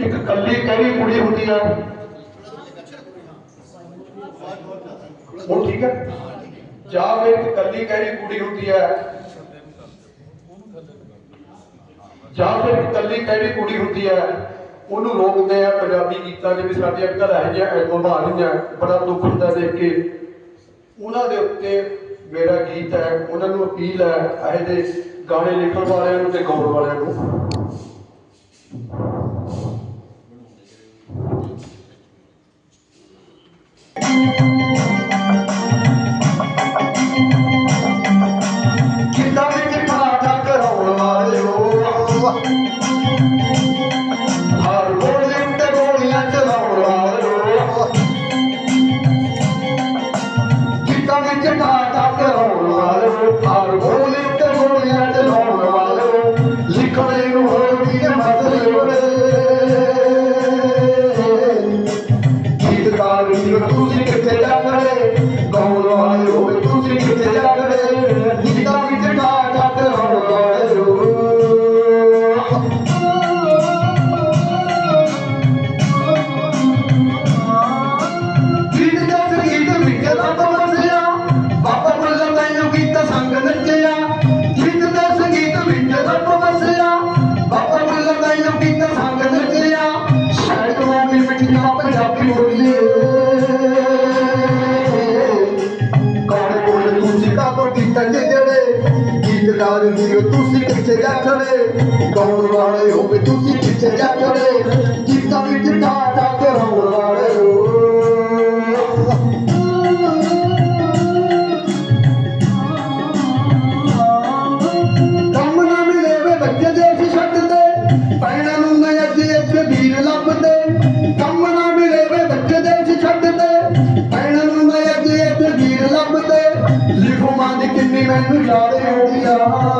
ਇੱਕ ਕੱਲੀ ਕਹਿਰੀ ਕੁੜੀ ਹੁੰਦੀ ਹੈ ਉਹ ਠੀਕ ਹੈ ਜਾਂ ਫਿਰ ਇੱਕ ਕੱਲੀ ਕਹਿਰੀ ਕੁੜੀ ਹੁੰਦੀ ਹੈ ਜਾਂ ਫਿਰ ਕੱਲੀ ਕਹਿਰੀ ਕੁੜੀ ਹੁੰਦੀ ਹੈ ਉਹਨੂੰ ਰੋਕਦੇ ਆ ਪੰਜਾਬੀ ਗੀਤਾਂ ਦੇ ਵੀ ਸਾਡੀਆਂ ਘਰ ਹੈ ਜਾਂ ਐਲਬਮ ਆ ਬੜਾ ਦੁੱਖ ਹੁੰਦਾ ਦੇਖ ਕੇ। ਉਹਨਾਂ ਦੇ ਉੱਤੇ ਮੇਰਾ ਗੀਤ ਹੈ, ਉਹਨਾਂ ਨੂੰ ਅਪੀਲ ਹੈ ਇਹ ਦੇ ਗਾਣੇ ਲਿਖਣ ਵਾਲਿਆਂ ਨੂੰ ਤੇ ਗਾਉਣ ਵਾਲਿਆਂ ਨੂੰ। ਲਿਖਣੇ ਨੂੰ ਹੋਰ ਵੀ ਮਸਲੇ ਕਿੱਥੇ ਜਾ ਖੜੇ ਗਾਉਣ ਵਾਲੇ ਤੁਸੀਂ ਕਿੱਥੇ ਜਾ ਖੜੇ ਗੀਤਾਂ ਵਿੱਚ ਠਾਠਾ ਕਰਾਉਣ ਵਾਲੇ ਹੋ। ਕੰਮ ਨਾ ਮਿਲੇ ਵੇ ਬੱਚੇ ਦੇਖ ਛੱਡਦੇ, ਪੈਣਾ ਨੂੰ ਨਾ ਅੱਜ ਇੱਥੇ ਵੀਰ ਲੱਭਦੇ। ਕੰਮ ਨਾ ਮਿਲੇ ਵੇ ਬੱਚੇ ਦੇਖ ਛੱਡਦੇ, ਪੈਣਾ ਨੂੰ ਨਾ ਅੱਜ ਇੱਥੇ ਵੀਰ ਲੱਭਦੇ। ਲਿਖੋ ਮਾਂ ਦੀ ਕਿੰਨੀ ਮੈਨੂੰ ਯਾਦ ਆਉਂਦੀ ਆ।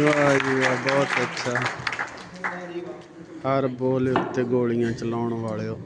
ਵਾਹ ਜੀ ਵਾਹ ਬਹੁਤ ਅੱਛਾ ਹਰ ਬੋਲ ਉੱਤੇ ਗੋਲੀਆਂ ਚਲਾਉਣ ਵਾਲਿਓ।